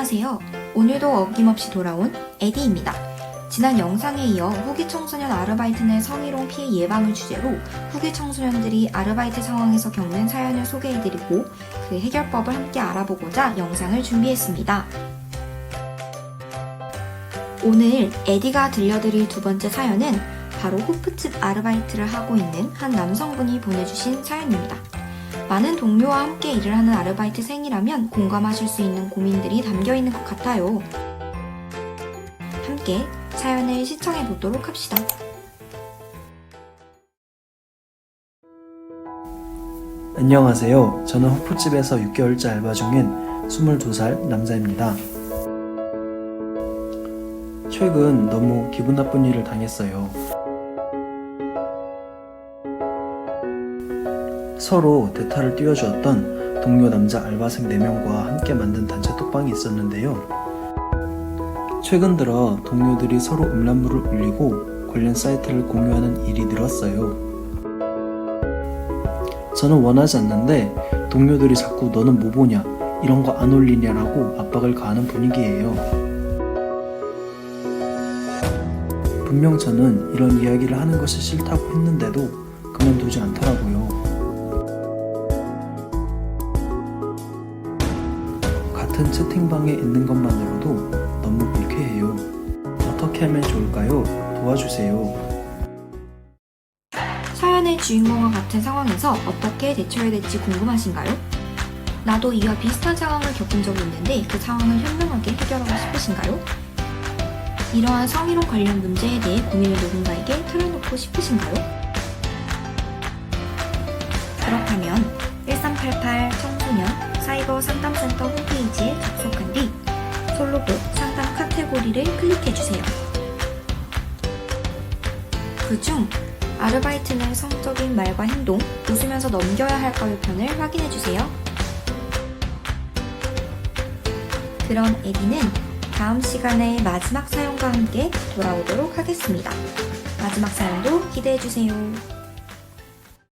안녕하세요. 오늘도 어김없이 돌아온 에디입니다. 지난 영상에 이어 후기 청소년 아르바이트 내 성희롱 피해 예방을 주제로 후기 청소년들이 아르바이트 상황에서 겪는 사연을 소개해드리고 그 해결법을 함께 알아보고자 영상을 준비했습니다. 오늘 에디가 들려드릴 두 번째 사연은 바로 호프집 아르바이트를 하고 있는 한 남성분이 보내주신 사연입니다. 많은 동료와 함께 일을 하는 아르바이트생이라면 공감하실 수 있는 고민들이 담겨 있는 것 같아요. 함께 사연을 시청해 보도록 합시다. 안녕하세요. 저는 호프집에서 6개월째 알바 중인 22살 남자입니다. 최근 너무 기분 나쁜 일을 당했어요. 서로 대타를 띄워주었던 동료 남자 알바생 4명과 함께 만든 단체 톡방이 있었는데요. 최근 들어 동료들이 서로 음란물을 올리고 관련 사이트를 공유하는 일이 늘었어요. 저는 원하지 않는데 동료들이 자꾸 너는 뭐 보냐 이런 거 안 올리냐라고 압박을 가하는 분위기예요. 분명 저는 이런 이야기를 하는 것이 싫다고 했는데도 그만두지 않더라고요. 같은 채팅방에 있는 것만으로도 너무 불쾌해요. 어떻게 하면 좋을까요? 도와주세요. 사연의 주인공과 같은 상황에서 어떻게 대처해야 될지 궁금하신가요? 나도 이와 비슷한 상황을 겪은 적이 있는데 그 상황을 현명하게 해결하고 싶으신가요? 이러한 성희롱 관련 문제에 대해 고민을 누군가에게 털어놓고 싶으신가요? 그렇다면 1388 청소년 사이버 상담센터 홈페이지에 접속한 뒤 솔로북 상담 카테고리를 클릭해주세요. 그중 아르바이트 내 성적인 말과 행동, 웃으면서 넘겨야 할까요 편을 확인해주세요. 그럼 에디는 다음 시간에 마지막 사연과 함께 돌아오도록 하겠습니다. 마지막 사연도 기대해주세요.